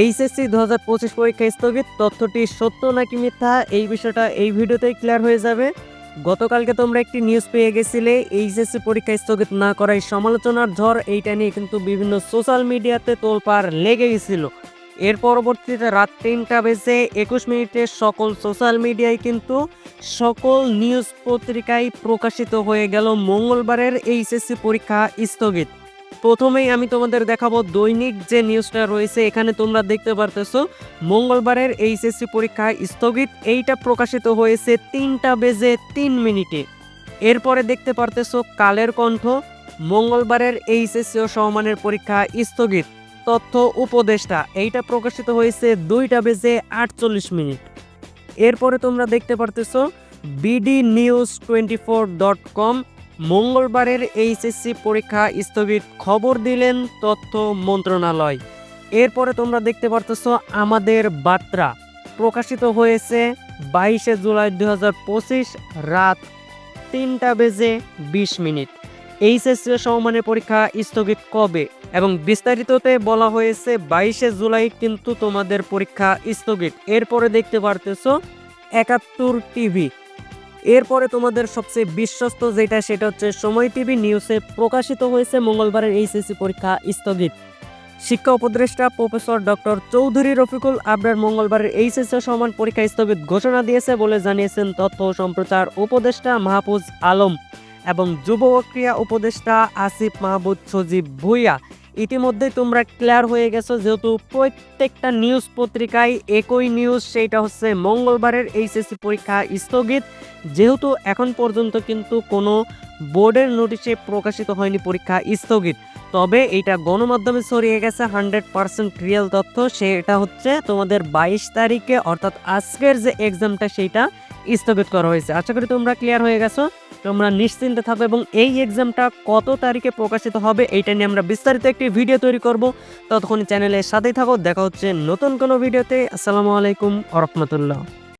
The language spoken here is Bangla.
এইচএসসি দু হাজার পঁচিশ পরীক্ষা স্থগিত, তথ্যটি সত্য নাকি মিথ্যা এই বিষয়টা এই ভিডিওতেই ক্লিয়ার হয়ে যাবে। গতকালকে তোমরা একটি নিউজ পেয়ে গেছিলে, এইচএসসি পরীক্ষা স্থগিত না করায় সমালোচনার ঝড়, এইটা নিয়ে কিন্তু বিভিন্ন সোশ্যাল মিডিয়াতে তোলপাড় লেগে গেছিল। এর পরবর্তীতে রাত তিনটা বেজে একুশ মিনিটে সকল সোশ্যাল মিডিয়ায় কিন্তু সকল নিউজ পত্রিকায় প্রকাশিত হয়ে গেল। মঙ্গলবারের এইচএসসি পরীক্ষা স্থগিত। প্রথমেই আমি তোমাদের দেখাবো দৈনিক যে নিউজটা রয়েছে, এখানে তোমরা দেখতে পারতেছো, মঙ্গলবারের এইচএসসি পরীক্ষা স্থগিত। এইটা প্রকাশিত হয়েছে তিনটা বেজে তিন মিনিটে। এরপরে দেখতে পারতেছো কালের কণ্ঠ, মঙ্গলবারের এইচএসসি ও সমমানের পরীক্ষা স্থগিত। তথ্য উপদেষ্টা, এইটা প্রকাশিত হয়েছে দুইটা বেজে আটচল্লিশ মিনিট। এরপরে তোমরা দেখতে পারতেছো BD news twenty four dot com মঙ্গলবারের এইচএসসি পরীক্ষা স্থগিত খবর দিলেন তথ্য মন্ত্রণালয়। এরপরে তোমরা দেখতে পারতেছো আমাদের বার্তা। প্রকাশিত হয়েছে বাইশে জুলাই দু হাজার পঁচিশ রাত তিনটা বেজে বিশ মিনিট। এইচএসসি সমমানের পরীক্ষা স্থগিত কবে? এবং বিস্তারিততে বলা হয়েছে বাইশে জুলাই কিন্তু তোমাদের পরীক্ষা স্থগিত। এরপরে দেখতে পারতেছো একাত্তর টিভি। এরপরে তোমাদের সবচেয়ে বিশ্বস্ত যেটা, সেটা হচ্ছে সময় টিভি নিউজে প্রকাশিত হয়েছে মঙ্গলবারের এইচএসসি পরীক্ষা স্থগিত। শিক্ষা উপদেষ্টা প্রফেসর ডক্টর চৌধুরী রফিকুল আবরার মঙ্গলবারের এইচএসসি সমান পরীক্ষা স্থগিত ঘোষণা দিয়েছে বলে জানিয়েছেন তথ্য ও সম্প্রচার উপদেষ্টা মাহফুজ আলম এবং যুব ক্রিয়া উপদেষ্টা আসিফ মাহবুব সজীব ভুইয়া। ইতিমধ্যে তোমরা ক্লিয়ার হয়ে গেছো যেহেতু প্রত্যেকটা নিউজ পত্রিকায় একই নিউজ সেইটা হচ্ছে মঙ্গলবারের এইচএসসি পরীক্ষা স্থগিত। যেহেতু এখন পর্যন্ত কিন্তু কোনো বোর্ডের নোটিশে প্রকাশিত হয়নি পরীক্ষা স্থগিত। তবে এটা গণমাধ্যমে ছড়িয়ে গেছে হান্ড্রেড পার্সেন্ট রিয়েল তথ্য। সেটা হচ্ছে তোমাদের বাইশ তারিখে, অর্থাৎ আজকের যে এক্সামটা সেইটা স্থগিত করা হয়েছে। আশা করি তোমরা ক্লিয়ার হয়ে গেছো। তোমরা নিশ্চিন্তে থাকো এবং এই এক্সামটা কত তারিখে প্রকাশিত হবে এইটা নিয়ে আমরা বিস্তারিত একটি ভিডিও তৈরি করব। ততক্ষণ চ্যানেলের সাথেই থাকো, দেখা হচ্ছে নতুন কোনো ভিডিওতে আসসালামু আলাইকুম আরহামতুল্লাহ রহমতুল্লাহ।